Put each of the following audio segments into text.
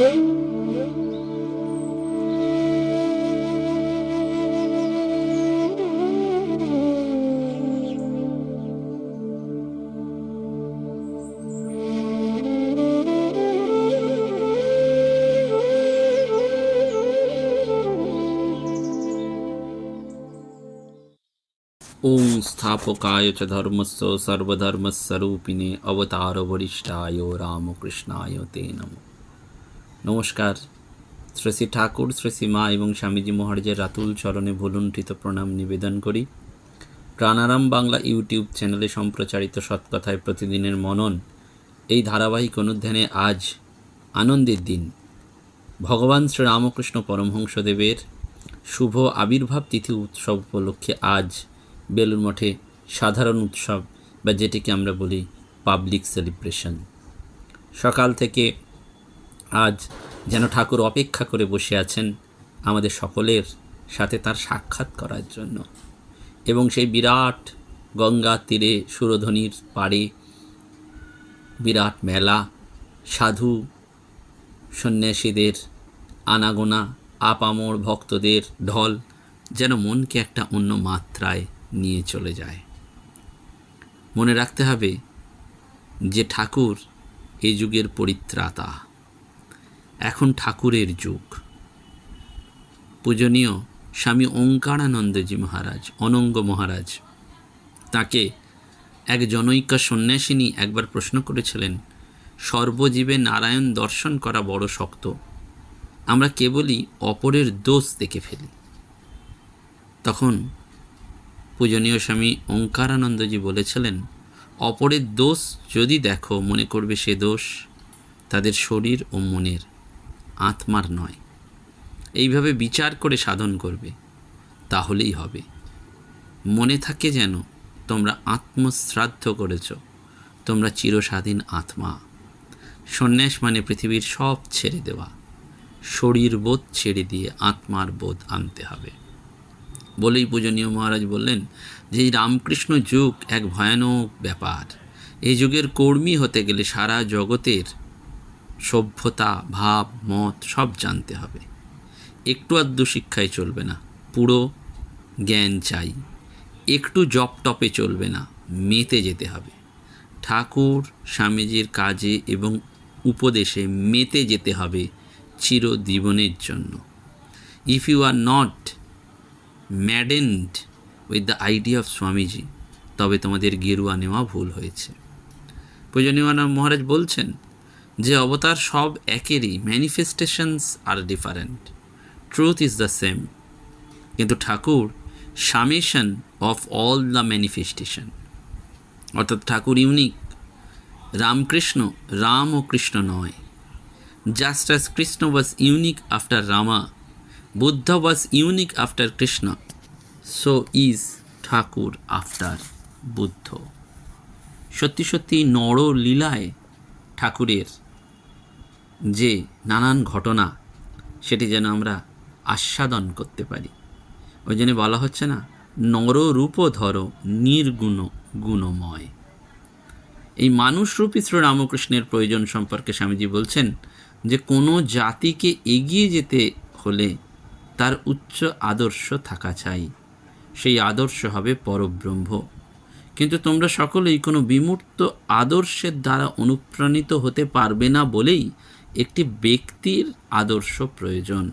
ॐ स्थापकाय च धर्मस्य सर्वधर्मस्वरूपिणे अवतारवरिष्ठाय रामकृष्णाय ते नमः। নমস্কার। শ্রী শ্রী ঠাকুর, শ্রী শ্রী মা এবং স্বামীজি মহারাজের রাতুল চরণে ভুলুণ্ঠিত প্রণাম নিবেদন করি। প্রাণারাম বাংলা ইউটিউব চ্যানেলে সম্প্রচারিত সৎকথায় প্রতিদিনের মনন। এই ধারাবাহিক অনুধ্যানে আজ আনন্দের দিন। ভগবান শ্রী রামকৃষ্ণ পরমহংসদেবের শুভ আবির্ভাব তিথি উৎসব উপলক্ষে আজ বেলুর মঠে সাধারণ উৎসব, বা যেটিকে আমরা বলি পাবলিক সেলিব্রেশন সকাল থেকে আজ যেন ঠাকুর অপেক্ষা করে বসে আছেন আমাদের সকলের সাথে তার সাক্ষাৎ করার জন্য। এবং সেই বিরাট গঙ্গা তীরে সুরধ্বনির পাড়ে বিরাট মেলা, সাধু সন্ন্যাসীদের আনাগোনা, আপামর ভক্তদের ঢল যেন মনকে একটা অন্য মাত্রায় নিয়ে চলে যায়। মনে রাখতে হবে যে ঠাকুর এই যুগের পরিত্রাতা। এখন ঠাকুরের যুগ। পূজনীয় স্বামী ওঙ্কারানন্দজি মহারাজ, অনঙ্গ মহারাজ, তাকে এক জনৈকা সন্ন্যাসিনী একবার প্রশ্ন করেছিলেন, সর্বজীবে নারায়ণ দর্শন করা বড় শক্ত, আমরা কেবলই অপরের দোষ দেখে ফেলি। তখন পূজনীয় স্বামী ওঙ্কারানন্দজি বলেছিলেন, অপরের দোষ যদি দেখো, মনে করবে সে দোষ, তাদের শরীর ও মনের আত্মার নয়। এইভাবে বিচার করে সাধন করবে, তাহলেই হবে। মনে থাকে যেন তোমরা আত্মশ্রাদ্ধ করেছ, তোমরা চিরস্বাধীন আত্মা। সন্ন্যাস মানে পৃথিবীর সব ছেড়ে দেওয়া। শরীর বোধ ছেড়ে দিয়ে আত্মার বোধ আনতে হবে। বলেই পূজনীয় মহারাজ বললেন যে এই রামকৃষ্ণ যুগ এক ভয়ানক ব্যাপার। এই যুগের কর্মী হতে গেলে সারা জগতের সভ্যতা, ভাব, মত সব জানতে হবে। একটু আধটু শিক্ষায় চলবে না, পুরো জ্ঞান চাই। একটু জপ টপে চলবে না, মেতে যেতে হবে। ঠাকুর, স্বামীজির কাজে এবং উপদেশে মেতে যেতে হবে চিরজীবনের জন্য। If you are not maddened with the idea of Swamiji তবে তোমাদের গেরুয়া নেওয়া ভুল হয়েছে। পূজনীয়ানা মহারাজ বলছেন যে অবতার সব একেরই manifestations are different truth is the same কিন্তু Thakur summation of all the manifestation অর্থাৎ ঠাকুর ইউনিক রামকৃষ্ণ, রাম ও কৃষ্ণ নয়। Just as Krishna was unique after Rama Buddha was unique after Krishna so is Thakur after Buddha সত্যি সত্যি নরলীলায় ঠাকুরের যে নানান ঘটনা সেটি যেন আমরা আস্বাদন করতে পারি। ওই জন্য বলা হচ্ছে না নররূপ ধর, নির্গুণ গুণময়। এই মানুষরূপী শ্রী রামকৃষ্ণের প্রয়োজন সম্পর্কে স্বামীজি বলছেন যে, কোনো জাতিকে এগিয়ে যেতে হলে তার উচ্চ আদর্শ থাকা চাই। সেই আদর্শ হবে পরব্রহ্ম। কিন্তু তোমরা সকলেই কোনো বিমূর্ত আদর্শের দ্বারা অনুপ্রাণিত হতে পারবে না বলেই একটি ব্যক্তির আদর্শ প্রয়োজন।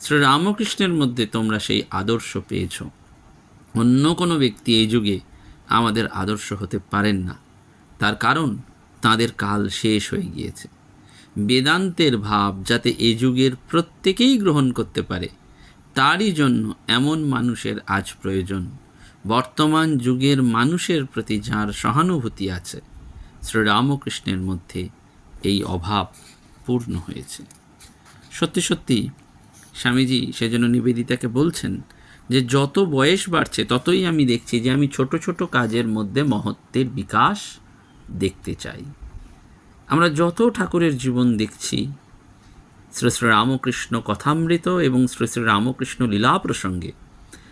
শ্রী রামকৃষ্ণের মধ্যে তোমরা সেই আদর্শ পেয়েছ। অন্য কোনো ব্যক্তি এই যুগে আমাদের আদর্শ হতে পারেন না। তার কারণ, তাদের কাল শেষ হয়ে গিয়েছে। বেদান্তের ভাব যাতে এ যুগের প্রত্যেকেই গ্রহণ করতে পারে, তারই জন্য এমন মানুষের আজ প্রয়োজন। বর্তমান যুগের মানুষের প্রতি যার সহানুভূতি আছে, শ্রীরামকৃষ্ণের মধ্যে এই অভাব। পূর্ণ হয়েছে। সত্যি সত্যি স্বামীজি সেজন্য নিবেদিতাকে বলছেন যে, যত বয়স বাড়ছে, ততই আমি দেখছি যে আমি ছোট ছোট কাজের মধ্যে মহত্বের বিকাশ দেখতে চাই। আমরা যত ঠাকুরের জীবন দেখছি, শ্রী শ্রী রামকৃষ্ণ কথামৃত এবং শ্রী শ্রী রামকৃষ্ণ লীলা প্রসঙ্গে,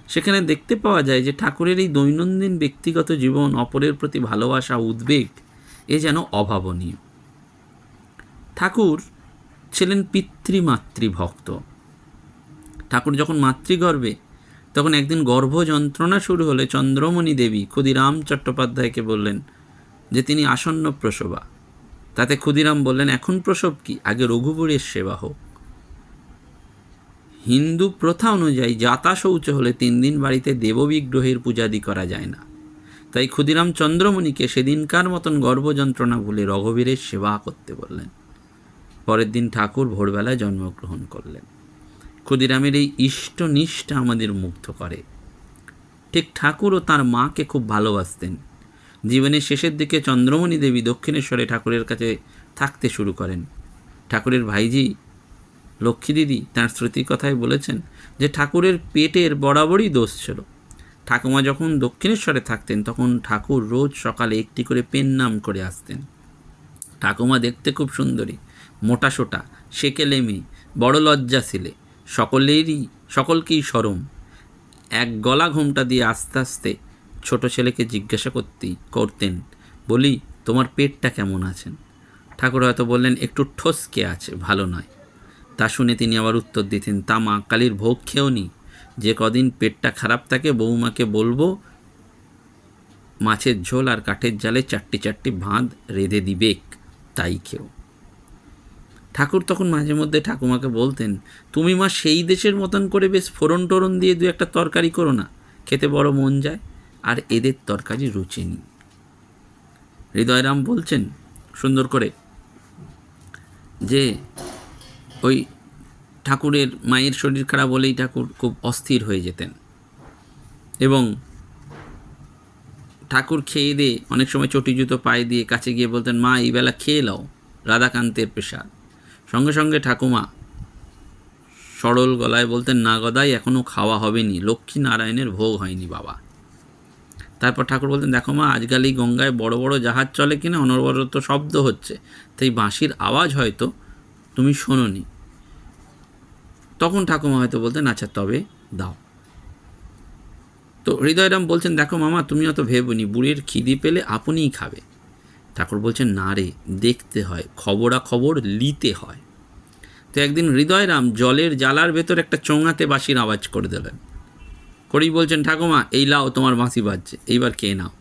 সেখানে দেখতে পাওয়া যায় যে ঠাকুরের এই দৈনন্দিন ব্যক্তিগত জীবন অপরের প্রতি ভালোবাসা, উদ্বেগ, এ যেন অভাবনীয়। ঠাকুর ছিলেন পিতৃমাতৃভক্ত। ঠাকুর যখন মাতৃগর্ভে, তখন একদিন গর্ভ যন্ত্রণা শুরু হলে চন্দ্রমণি দেবী ক্ষুদিরাম চট্টোপাধ্যায়কে বললেন যে তিনি আসন্ন প্রসবা। তাতে ক্ষুদিরাম বললেন, এখন প্রসব কি? আগে রঘুবরের সেবা হোক। হিন্দু প্রথা অনুযায়ী যাতা শৌচ হলে তিন দিন বাড়িতে দেববিগ্রহের পূজাদি করা যায় না। তাই ক্ষুদিরাম চন্দ্রমণিকে সেদিনকার মতন গর্ভযন্ত্রণা ভুলে রঘুবীরের সেবা করতে বললেন। পরের দিন ঠাকুর ভোরবেলায় জন্মগ্রহণ করলেন। ক্ষুদিরামের এই ইষ্টনিষ্ঠা আমাদের মুগ্ধ করে। ঠিক ঠাকুরও তার মাকে খুব ভালোবাসতেন। জীবনের শেষের দিকে চন্দ্রমণি দেবী দক্ষিণেশ্বরে ঠাকুরের কাছে থাকতে শুরু করেন। ঠাকুরের ভাইজি লক্ষ্মী দিদি তাঁর স্মৃতির কথায় বলেছেন যে ঠাকুরের পেটের বরাবরই দোষ ছিল। ঠাকুমা যখন দক্ষিণেশ্বরে থাকতেন, তখন ঠাকুর রোজ সকালে একটি করে পেন নাম করে আসতেন। ঠাকুমা দেখতে খুব সুন্দরী। মোটা সোটা সেকেলে মেয়ে বড় লজ্জা ছিলে, সকলেরই, সকলকেই সরম। এক গলা ঘোমটা দিয়ে আস্তে আস্তে ছোট ছেলেকে জিজ্ঞাসা করতেই, করতেন, বলি, তোমার পেটটা কেমন আছেন? ঠাকুর হয়তো বললেন, একটু ঠসকে আছে, ভালো নয়। তা শুনে তিনি আবার উত্তর দিতেন, তা মা কালীর ভোগ খেয়েও নি। যে কদিন পেটটা খারাপ থাকে বৌমাকে বলব, মাছের ঝোল আর কাঠের জালে চারটি চারটি ভাঁদ রেঁধে দিবেক, তাই খেও। ঠাকুর তখন মাঝে মধ্যে ঠাকুমাকে বলতেন, তুমি মা সেই দেশের মতন করে বেশ ফোড়ন টোরন দিয়ে দু একটা তরকারি করো না, খেতে বড় মন যায়, আর এদের তরকারি রুচি নেই। হৃদয়রাম বলছেন সুন্দর করে যে ওই ঠাকুরের মায়ের শরীর খারাপ হলেই ঠাকুর খুব অস্থির হয়ে যেতেন। এবং ঠাকুর খেয়ে দিয়ে অনেক সময় চটি জুতো পায়ে দিয়ে কাছে গিয়ে বলতেন, মা, এই বেলা খেয়ে লাও রাধাকান্তের পেশা সঙ্গে সঙ্গে ঠাকুমা সরল গলায় বলতেন, না গদাই এখনও খাওয়া হবেনি। লক্ষ্মী নারায়ণের ভোগ হয়নি বাবা। তারপর ঠাকুর বলতেন, দেখো মা আজকাল এই গঙ্গায় বড় বড় জাহাজ চলে কিনা, অনবরত শব্দ হচ্ছে। তাই বাঁশির আওয়াজ হয়তো তুমি শোনোনি। তখন ঠাকুমা হয়তো বলতেন আচ্ছা তবে দাও। তো হৃদয়রাম বলছেন, দেখো মামা, তুমি অত ভেবনি, বুড়ির খিদি পেলে আপনিই খাবে। ঠাকুর বলছেন, না রে, দেখতে হয় খবরা খবর লিতে হয়। তো একদিন হৃদয়রাম জলের জ্বালার ভেতর একটা চোঙাতে বাঁশির আওয়াজ করে দিলেন। করেই বলছেন, ঠাকুমা, এই লাও তোমার বাঁশি বাজছে, এইবার কে নাও।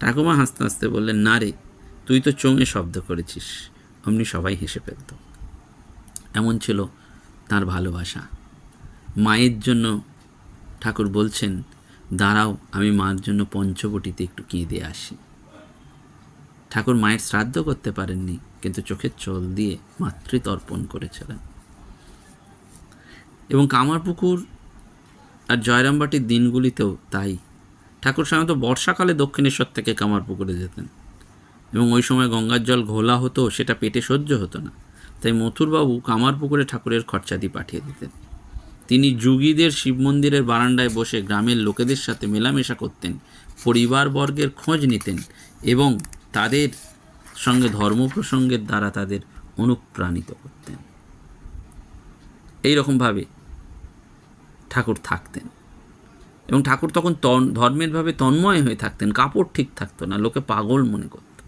ঠাকুমা হাসতে হাসতে বললেন, না রে, তুই তো চোঙে শব্দ করেছিস, অমনি সবাই হেসে ফেলত। এমন ছিল তার ভালোবাসা। মায়ের জন্য ঠাকুর বলছেন, দাঁড়াও, আমি মার জন্য পঞ্চবটিতে একটু কেঁদে আসি। ঠাকুর মায়ের শ্রাদ্ধ করতে পারেননি, কিন্তু চোখের চল দিয়ে মাতৃতর্পণ করেছিলেন। এবং কামারপুকুর আর জয়রামবাটির দিনগুলিতেও তাই। ঠাকুর সাধারণত বর্ষাকালে দক্ষিণেশ্বর থেকে কামারপুকুরে যেতেন। এবং ওই সময় গঙ্গার জল ঘোলা হতো, সেটা পেটে সহ্য হতো না। তাই মথুরবাবু কামারপুকুরে ঠাকুরের খরচাদি পাঠিয়ে দিতেন। তিনি যুগীদের শিব মন্দিরের বারান্দায় বসে গ্রামের লোকেদের সাথে মেলামেশা করতেন, পরিবারবর্গের খোঁজ নিতেন এবং তাদের সঙ্গে ধর্ম প্রসঙ্গের দ্বারা তাদের অনুপ্রাণিত করতেন। এই রকমভাবে ঠাকুর থাকতেন। এবং ঠাকুর তখন তন, ধর্মের ভাবে তন্ময় হয়ে থাকতেন, কাপড় ঠিক থাকতো না, লোকে পাগল মনে করত।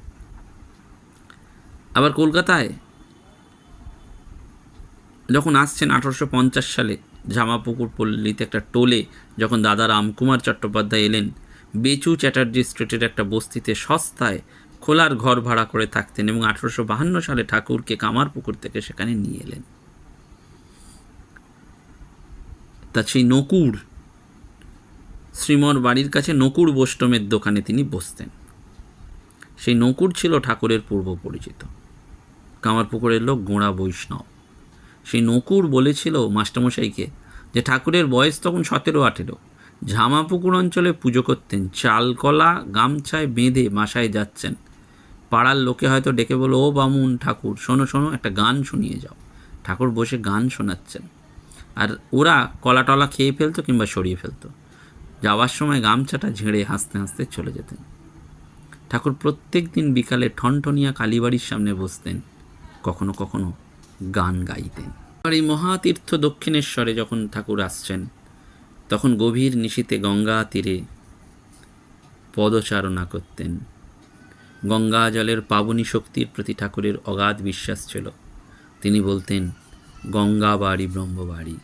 আবার কলকাতায় যখন আসছেন আঠারোশো পঞ্চাশ সালে জামাপুকুর পল্লীতে একটা টোলে, যখন দাদা রামকুমার চট্টোপাধ্যায় এলেন, বেচু চ্যাটার্জি স্ট্রিটের একটা বস্তিতে সস্তায় খোলার ঘর ভাড়া করে থাকতেন এবং আঠারোশো বাহান্ন সালে ঠাকুরকে কামারপুকুর থেকে সেখানে নিয়ে এলেন। তা সেই নকুর, শ্রীমর বাড়ির কাছে নকুর বৈষ্ণবের দোকানে তিনি বসতেন। সেই নকুর ছিল ঠাকুরের পূর্ব পরিচিত। কামারপুকুরের লোক গোঁড়া বৈষ্ণব। সেই নকুর বলেছিল মাস্টারমশাইকে যে ঠাকুরের বয়স তখন সতেরো আঠেরো। ঝামাপুকুর অঞ্চলে পুজো করতেন, চালকলা গামছায় বেঁধে মাসায় যাচ্ছেন পাড়ার লোকে হয়তো ডেকে বলো ও বামুন ঠাকুর, শোনো শোনো, একটা গান শুনিয়ে যাও। ঠাকুর বসে গান শোনাচ্ছেন। আর ওরা কলা টলা খেয়ে ফেলতো কিংবা সরিয়ে ফেলতো। যাওয়ার সময় গামছাটা ঝেড়ে হাসতে হাসতে চলে যেতেন। ঠাকুর প্রত্যেক দিন বিকালে ঠনঠনিয়া কালীবাড়ির সামনে বসতেন, কখনো কখনো গান গাইতেন। আর এই মহাতীর্থ দক্ষিণেশ্বরে যখন ঠাকুর আসছেন, তখন গভীর নিশীতে গঙ্গা তীরে পদচারণা করতেন। গঙ্গা জলের পাবনী শক্তির প্রতি ঠাকুরের অগাধ বিশ্বাস ছিল। তিনি বলতেন, গঙ্গা বাড়ি ব্রহ্মবাড়ি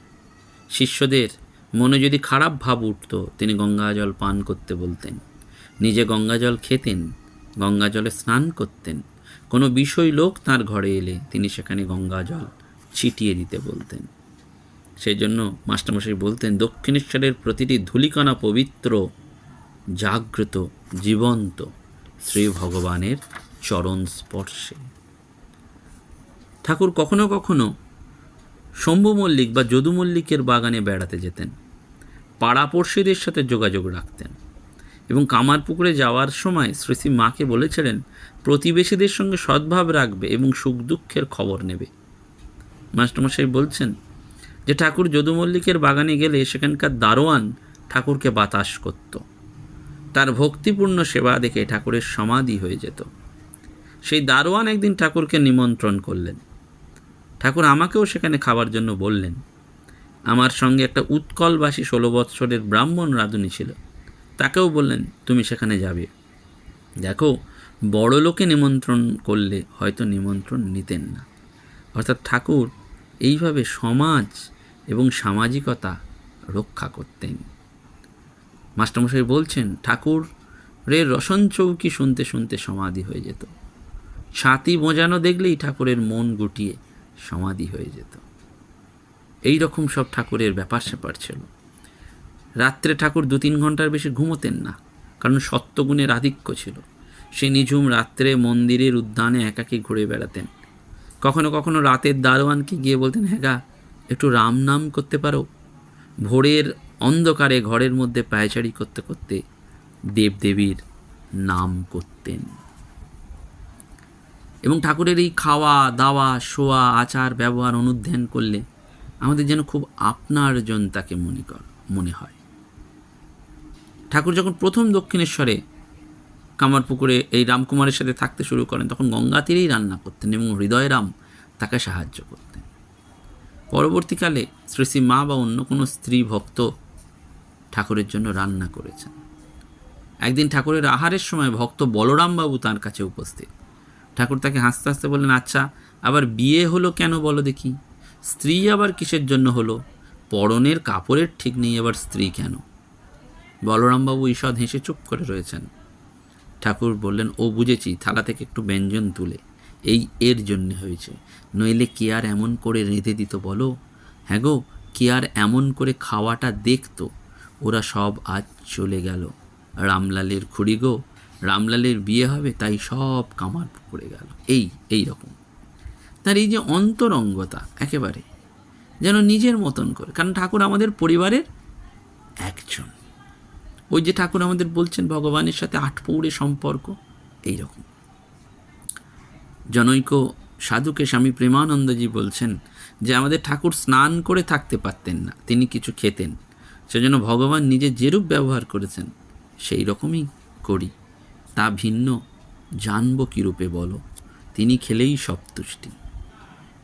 শিষ্যদের মনে যদি খারাপ ভাব উঠত, তিনি গঙ্গা জল পান করতে বলতেন। নিজে গঙ্গা জল খেতেন, গঙ্গা জলে স্নান করতেন। কোনো বিষয় লোক তার ঘরে এলে তিনি সেখানে গঙ্গা জল ছিটিয়ে দিতে বলতেন। সেই জন্য মাস্টারমশাই বলতেন, দক্ষিণেশ্বরের প্রতিটি ধূলিকণা পবিত্র, জাগ্রত, জীবন্ত। শ্রী ভগবানের চরণ স্পর্শে। ঠাকুর কখনো কখনো শম্ভু মল্লিক বা যদু মল্লিকের বাগানে বেড়াতে যেতেন। পাড়াপড়শিদের সাথে যোগাযোগ রাখতেন এবং কামারপুকুরে যাওয়ার সময় শ্রীশ্রী মাকে বলেছিলেন, প্রতিবেশীদের সঙ্গে সদ্ভাব রাখবে এবং সুখ দুঃখের খবর নেবে। মাস্টারমশাই বলছেন যে, ঠাকুর যদু মল্লিকের বাগানে গেলে সেখানকার দারোয়ান ঠাকুরকে বাতাস করত। তার ভক্তিপূর্ণ সেবা দেখে ঠাকুরের সমাধি হয়ে যেত। সেই দারোয়ান একদিন ঠাকুরকে নিমন্ত্রণ করলেন। ঠাকুর আমাকেও সেখানে খাবার জন্য বললেন, আমার সঙ্গে একটা উৎকলবাসী ষোলো বৎসরের ব্রাহ্মণ রাঁধুনি ছিল। তাকেও বললেন, তুমি সেখানে যাবে। দেখো, বড় লোকে নিমন্ত্রণ করলে হয়তো নিমন্ত্রণ নিতেন না। অর্থাৎ ঠাকুর এইভাবে সমাজ এবং সামাজিকতা রক্ষা করতেন। মাস্টারমশাই বলছেন ঠাকুরের রসন চৌকি শুনতে শুনতে সমাধি হয়ে যেত। ছাতি বোঝানো দেখলেই ঠাকুরের মন গুটিয়ে সমাধি হয়ে যেত। এই রকম সব ঠাকুরের ব্যাপার স্যাপার ছিল। রাত্রে ঠাকুর দু তিন ঘণ্টার বেশি ঘুমোতেন না, কারণ সত্যগুণের আধিক্য ছিল। সে নিঝুম রাত্রে মন্দিরের উদ্যানে একাকী ঘুরে বেড়াতেন। কখনো কখনো রাতের দারোয়ানকে গিয়ে বলতেন হ্যাঁ একটু রাম নাম করতে পারো? ভোরের অন্ধকারে ঘরের মধ্যে পায়চারি করতে করতে দেবদেবীর নাম করতেন। এবং ঠাকুরের এই খাওয়া, দাওয়া, শোয়া, আচার, ব্যবহার, অনুধ্যান করলে আমাদের যেন খুব আপনার জন তাকে মনে কর, মনে হয়। ঠাকুর যখন প্রথম দক্ষিণেশ্বরে কামারপুকুরে এই রামকুমারের সাথে থাকতে শুরু করেন, তখন গঙ্গা তীরেই রান্না করতেন এবং হৃদয়রাম তাকে সাহায্য করতেন। পরবর্তীকালে শ্রী মা বা অন্য কোনো স্ত্রী ভক্ত ঠাকুরের জন্য রান্না করেছেন। একদিন ঠাকুরের আহারের সময় ভক্ত বলরামবাবু তার কাছে উপস্থিত। ঠাকুর তাকে হাসতে হাসতে বললেন আচ্ছা আবার বিয়ে হলো কেন বলো দেখি? স্ত্রী আবার কিসের জন্য হলো? পরনের কাপড়ের ঠিক নেই, আবার স্ত্রী কেন? বলরামবাবু ঈষৎ হেসে চুপ করে রয়েছেন। ঠাকুর বললেন, ও বুঝেছি, থালা থেকে একটু ব্যঞ্জন তুলে। এই এর জন্যে হয়েছে। নইলে কে আর এমন করে রেঁধে দিত বলো? হ্যাঁ গো, কে আর এমন করে খাওয়াটা দেখতো? ওরা সব আজ চলে গেল। রামলালের খুড়ি গো, রামলালের বিয়ে হবে তাই সব কামার পড়ে গেল। এই এই রকম। তার এই যে অন্তরঙ্গতা একেবারে, যেন নিজের মতন করে। কারণ ঠাকুর আমাদের পরিবারের একজন। ওই যে ঠাকুর আমাদের বলছেন, ভগবানের সাথে আটপৌড়ে সম্পর্ক, এই রকম। জনৈক সাধুকে স্বামী প্রেমানন্দজি বলছেন যে, আমাদের ঠাকুর স্নান করে থাকতে পারতেন না, তিনি কিছু খেতেন। সেজন্য ভগবান নিজে যেরূপ ব্যবহার করেছেন, সেই রকমই করি। তা ভিন্ন, জানব কীরূপে বলো? তিনি খেলেই সব তুষ্টি।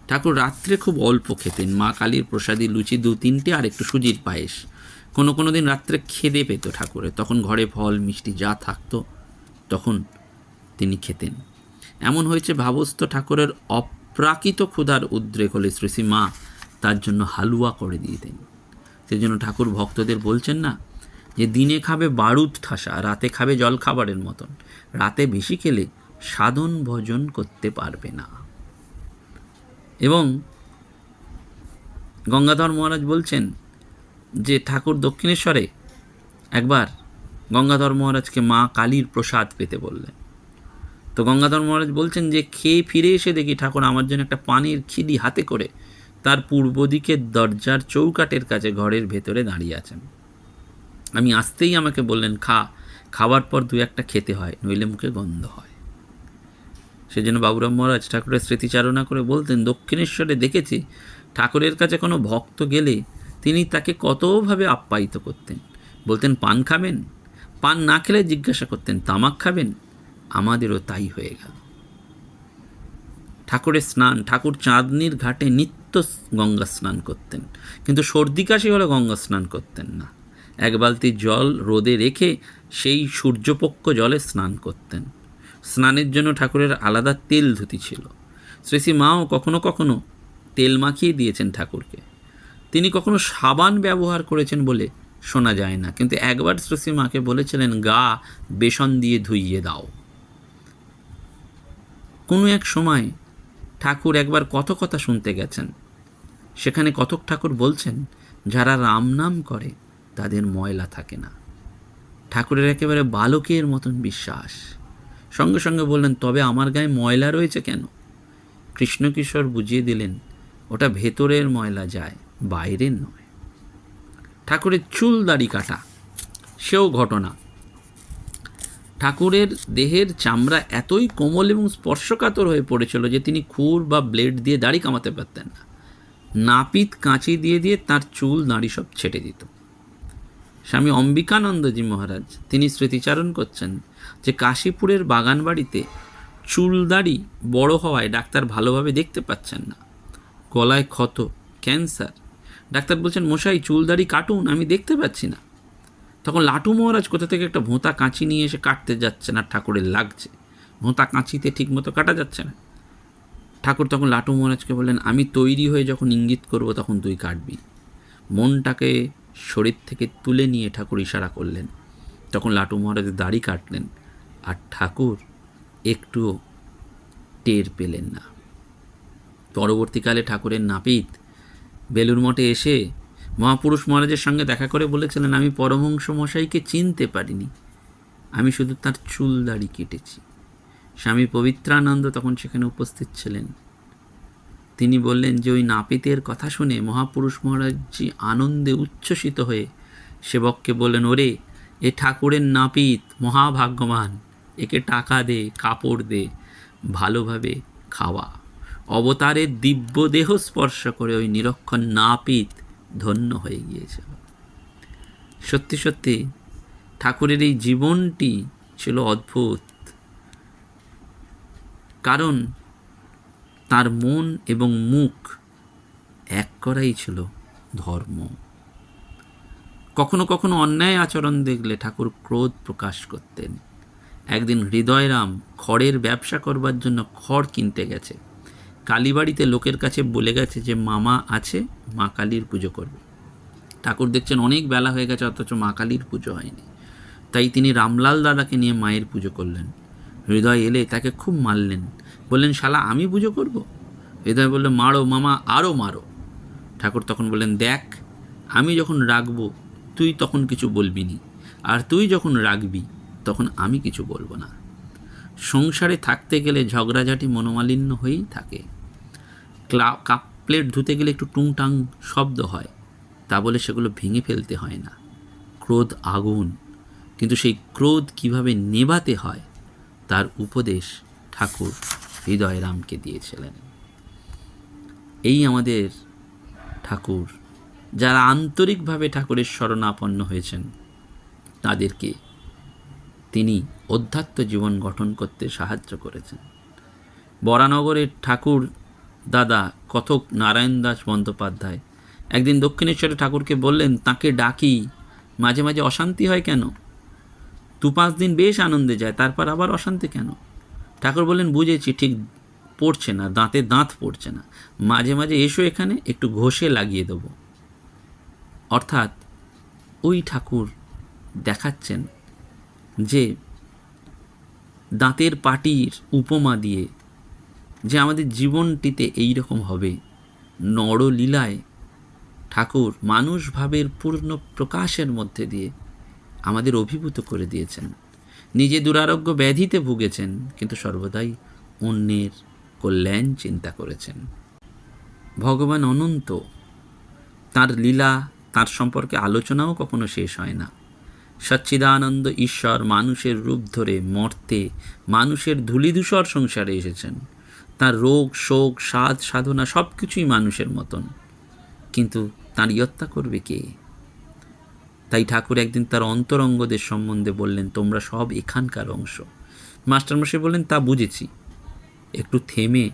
ঠাকুর রাত্রে খুব অল্প খেতেন। মা কালীর প্রসাদী লুচি দু তিনটে আর একটু সুজির পায়েস। কোনো কোনো দিন রাত্রে খেদে পেত ঠাকুরের তখন ঘরে ফল, মিষ্টি যা থাকতো, তখন তিনি খেতেন। এমন হয়েছে ভাবস্থ ঠাকুরের অপ্রাকৃত ক্ষুধার উদ্রেক হলে শ্রীশ্রী মা তার জন্য হালুয়া করে দিতেন সেজন্য ঠাকুর ভক্তদের বলছেন না যে দিনে খাবে বারুদ ঠাসা, রাতে খাবে জল খাবারের মতন। রাতে বেশি খেলে সাধন ভোজন করতে পারবে না। এবং গঙ্গাধর মহারাজ বলছেন যে ঠাকুর দক্ষিণেশ্বরে একবার গঙ্গাধর মহারাজকে মা কালীর প্রসাদ পেতে বললেন। তো গঙ্গাধর মহারাজ বলছেন যে খেয়ে ফিরে এসে দেখি ঠাকুর আমার জন্য একটা পানির খিদি হাতে করে তার পূর্ব দিকের দরজার চৌকাটের কাছে ঘরের ভেতরে দাঁড়িয়ে আছেন। আমি আসতেই আমাকে বললেন, খা, খাওয়ার পর দু একটা খেতে হয়, নইলে মুখে গন্ধ হয়। সেজন্য বাবুরাম মহারাজ ঠাকুরের স্মৃতিচারণা করে বলতেন, দক্ষিণেশ্বরে দেখেছি, ঠাকুরের কাছে কোনো ভক্ত গেলে তিনি তাকে কতভাবে আপ্যায়িত করতেন। বলতেন, পান খাবেন? পান না খেলে জিজ্ঞাসা করতেন, তামাক খাবেন? আমাদেরও তাই হয়ে গেল। ঠাকুরের স্নান, ঠাকুর চাঁদনির ঘাটে নিত্য গঙ্গা স্নান করতেন। কিন্তু সর্দি কাশি হলে গঙ্গা স্নান করতেন না। এক বালতি জল রোদে রেখে সেই সূর্যপক্ষ জলে স্নান করতেন। স্নানের জন্য ঠাকুরের আলাদা তেল ধুতি ছিল। শ্রী শ্রী মাও কখনো কখনো তেল মাখিয়ে দিয়েছেন ঠাকুরকে। তিনি কখনো সাবান ব্যবহার করেছেন বলে শোনা যায় না। কিন্তু একবার শ্রী মাকে বলেছিলেন, গা বেসন দিয়ে ধুইয়ে দাও। কোনো এক সময় ঠাকুর একবার কত কথা শুনতে গেছেন। সেখানে কতক ঠাকুর বলছেন, যারা রাম নাম করে, তাদের ময়লা থাকে না। ঠাকুরের একেবারে বালকের মতন বিশ্বাস। সঙ্গে সঙ্গে বললেন, তবে আমার গায়ে ময়লা রয়েছে কেন? কৃষ্ণকিশোর বুঝিয়ে দিলেন, ওটা ভেতরের ময়লা যায়, বাইরের নয়। ঠাকুরের চুল দাড়ি কাটা, সেও ঘটনা। ঠাকুরের দেহের চামড়া এতই কোমল এবং স্পর্শকাতর হয়ে পড়েছিল যে তিনি খুর বা ব্লেড দিয়ে দাড়ি কামাতে পারতেন না। নাপিত কাঁচি দিয়ে দিয়ে তার চুল দাড়ি সব ছেটে দিত। স্বামী অম্বিকানন্দজি মহারাজ, তিনি স্মৃতিচারণ করছেন যে কাশীপুরের বাগান বাড়িতে চুল দাড়ি বড় হওয়ায় ডাক্তার ভালোভাবে দেখতে পাচ্ছেন না। গলায় ক্ষত, ক্যান্সার। ডাক্তার বলছেন, মশাই চুল দাড়ি কাটুন, আমি দেখতে পাচ্ছি না। তখন লাটু মহারাজ কোথা থেকে একটা ভোঁতা কাঁচি নিয়ে এসে কাটতে যাচ্ছে না, ঠাকুরের লাগছে। ভোঁতা কাঁচিতে ঠিকমতো কাটা যাচ্ছে না। ঠাকুর তখন লাটু মহারাজকে বললেন, আমি তৈরি হয়ে যখন ইঙ্গিত করব তখন তুই কাটবি। মনটাকে শরীর থেকে তুলে নিয়ে ঠাকুর ইশারা করলেন। তখন লাটু মহারাজের দাড়ি কাটলেন আর ঠাকুর একটুও টের পেলেন না। পরবর্তীকালে ঠাকুরের নাপিত বেলুর মঠে এসে মহাপুরুষ মহারাজের সঙ্গে দেখা করে বলেছিলেন, আমি পরমহংস মশাইকে চিনতে পারিনি। আমি শুধু তার চুল দাড়ি কেটেছি। স্বামী পবিত্রানন্দ তখন সেখানে উপস্থিত ছিলেন। তিনি বললেন, যে ওই নাপিতের কথা শুনে মহাপুরুষ মহারাজজি আনন্দে উচ্ছ্বসিত হয়ে সেবককে বললেন, ওরে, এ ঠাকুরের নাপিত, মহাভাগ্যবান, একে টাকা দে, কাপড় দে, ভালোভাবে খাওয়া। অবতারের দিব্য দেহ স্পর্শ করে ওই নিরক্ষণ নাপিত ধন্য হয়ে গিয়েছিল সত্যি সত্যি, ঠাকুরের এই জীবনটি ছিল অদ্ভুত। কারণ তার মন এবং মুখ এক করাই ছিল ধর্ম। কখনো কখনো অন্যায় আচরণ দেখলে ঠাকুর ক্রোধ প্রকাশ করতেন। একদিন হৃদয়রাম খড়ের ব্যবসা করবার জন্য খড় কিনতে গেছে। কালীবাড়িতে লোকের কাছে বলে গেছে যে, মামা আছে, মা কালীর পুজো করবে। ঠাকুর দেখছেন অনেক বেলা হয়ে গেছে, অথচ মা কালীর পুজো হয়নি। তাই তিনি রামলাল দাদাকে নিয়ে মায়ের পুজো করলেন। হৃদয় এলে তাকে খুব মারলেন। বললেন, শালা, আমি পুজো করব? হৃদয় বলল, মারো মামা আরও মারো। ঠাকুর তখন বললেন, দেখ, আমি যখন রাখব, তুই তখন কিছু বলবি নি। আর তুই যখন রাখবি, তখন আমি কিছু বলব না। সংসারে থাকতে গেলে ঝগড়াঝাটি মনোমালিন্য হয়েই থাকে। ক্লা, কাপ প্লেট ধুতে গেলে একটু টুংটাং শব্দ হয়। তা বলে সেগুলো ভেঙে ফেলতে হয় না। ক্রোধ আগুন। কিন্তু সেই ক্রোধ কীভাবে নেভাতে হয় তার উপদেশ ঠাকুর হৃদয়রামকে দিয়েছিলেন। এই আমাদের ঠাকুর, যারা আন্তরিকভাবে ঠাকুরের শরণাপন্ন হয়েছেন, তাদেরকে তিনি অধ্যাত্ম জীবন গঠন করতে সাহায্য করেছেন। বরানগরের ঠাকুর দাদা কথক নারায়ণ দাস বন্দ্যোপাধ্যায় একদিন দক্ষিণেশ্বরে ঠাকুরকে বললেন, তাকে ডাকি, মাঝে মাঝে অশান্তি হয় কেন? দু পাঁচ দিন বেশ আনন্দে যায়, তারপর আবার অশান্তি কেন? ঠাকুর বললেন, বুঝেছি, ঠিক পড়ছে না, দাঁতে দাঁত পড়ছে না। মাঝে মাঝে এসো এখানে, একটু ঘষে লাগিয়ে দেবো। অর্থাৎ ওই ঠাকুর দেখাচ্ছেন যে দাঁতের পাটির উপমা দিয়ে যে আমাদের জীবনটিতে এই রকম হবে, নরলীলায় ঠাকুর মানুষ ভাবের পূর্ণ প্রকাশের মধ্যে দিয়ে আমাদের অভিভূত করে দিয়েছেন। নিজে দুরারোগ্য ব্যাধিতে ভুগেছেন, কিন্তু সর্বদাই অন্যের কল্যাণ চিন্তা করেছেন। ভগবান অনন্ত, তার লীলা, তার সম্পর্কে আলোচনাও কখনো শেষ হয় না। সচ্চিদানন্দ ঈশ্বর মানুষের রূপ ধরে মর্তে, মানুষের ধূলিধূসর সংসারে এসেছেন। তার রোগ, শোক, সাধ, সাধনা সব কিছুই মানুষের মতন। কিন্তু তাঁর ইয়ত্তা করবে কে? তাই ঠাকুর একদিন তার অন্তরঙ্গদের সম্বন্ধে বললেন, তোমরা সব এখানকার অংশ। মাস্টারমশাই বললেন, তা বুঝেছি। একটু থেমে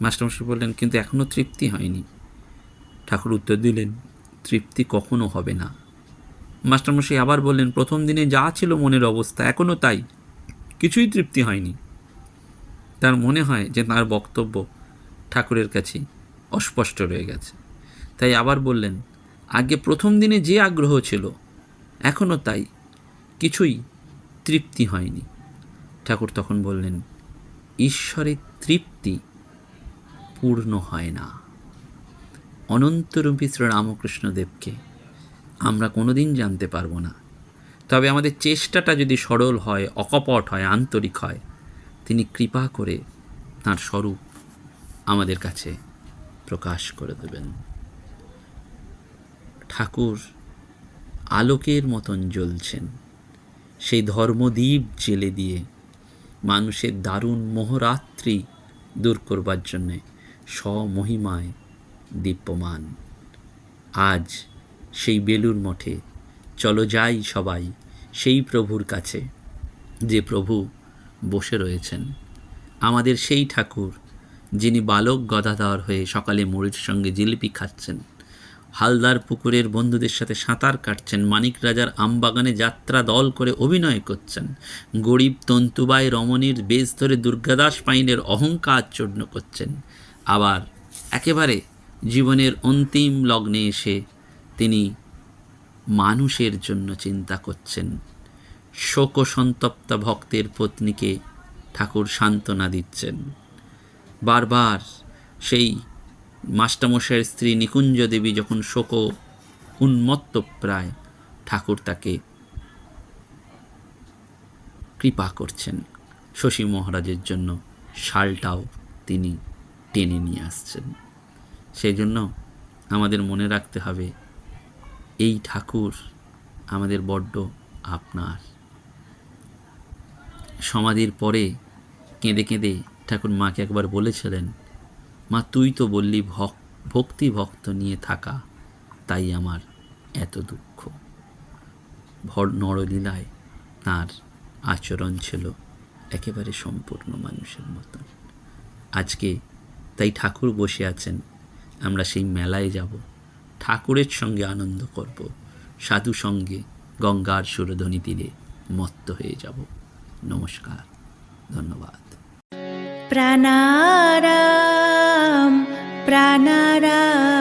মাস্টারমশাই বললেন, কিন্তু এখনও তৃপ্তি হয়নি। ঠাকুর উত্তর দিলেন, তৃপ্তি কখনো হবে না। মাস্টারমশাই আবার বললেন, প্রথম দিনে যা ছিল মনের অবস্থা এখনও তাই। কিছুই তৃপ্তি হয়নি। তার মনে হয় যে তার বক্তব্য ঠাকুরের কাছে অস্পষ্ট রয়ে গেছে। তাই আবার বললেন, আগে প্রথম দিনে যে আগ্রহ ছিল এখনও তাই। কিছুই তৃপ্তি হয়নি। ঠাকুর তখন বললেন ঈশ্বরের তৃপ্তি পূর্ণ হয় না। অনন্তরূপী শ্রী রামকৃষ্ণদেবকে আমরা কোনোদিন জানতে পারব না। তবে আমাদের চেষ্টাটা যদি সরল হয়, অকপট হয়, আন্তরিক হয়, তিনি কৃপা করে তাঁর স্বরূপ আমাদের কাছে প্রকাশ করে দেবেন। ঠাকুর আলোকের মতন জ্বলছেন। সেই ধর্মদ্বীপ জেলে দিয়ে মানুষের দারুণ মোহরাত্রি দূর করবার জন্যে স্বমহিমায় দীপ্যমান। আজ সেই বেলুর মঠে চলো যাই সবাই সেই প্রভুর কাছে, যে প্রভু বসে রয়েছেন। আমাদের সেই ঠাকুর, যিনি বালক গদাধর হয়ে সকালে মুড়ির সঙ্গে জিলিপি খাচ্ছেন। হালদার পুকুরের বন্ধুদের সাথে সাঁতার কাটছেন। মানিক রাজার আমবাগানে যাত্রা দল করে অভিনয় করছেন। গরিব তন্তুবাই রমণীর বেশ ধরে দুর্গাদাস পাইনের অহংকার চূর্ণ করছেন। আবার একেবারে জীবনের অন্তিম লগ্নে এসে তিনি মানুষের জন্য চিন্তা করছেন। শোক সন্তপ্তা ভক্তের পত্নীকে ঠাকুর সান্ত্বনা দিচ্ছেন। বারবার সেই মাস্টামশাইয়ের স্ত্রী নিকুঞ্জ দেবী যখন শোক উন্মত্ত প্রায় ঠাকুর তাকে কৃপা করছেন। শশী মহারাজের জন্য শালটাও তিনি টেনে নিয়ে আসছেন। সেই জন্য আমাদের মনে রাখতে হবে, এই ঠাকুর আমাদের বড্ড আপনার। সমাধির পরে কেঁদে কেঁদে ঠাকুর মাকে একবার বলেছিলেন মা, তুই তো বললি ভক, ভক্তি ভক্ত নিয়ে থাকা, তাই আমার এত দুঃখ। ভর নরলীলায় তাঁর আচরণ ছিল একেবারে সম্পূর্ণ মানুষের মতন। আজকে তাই ঠাকুর বসে আছেন, আমরা সেই মেলায় যাব। ঠাকুরের সঙ্গে আনন্দ করব, সাধু সঙ্গে গঙ্গার সুরধ্বনি তীরে মত্ত হয়ে যাব। নমস্কার, ধন্যবাদ। প্রাণারাম। প্রাণারাম।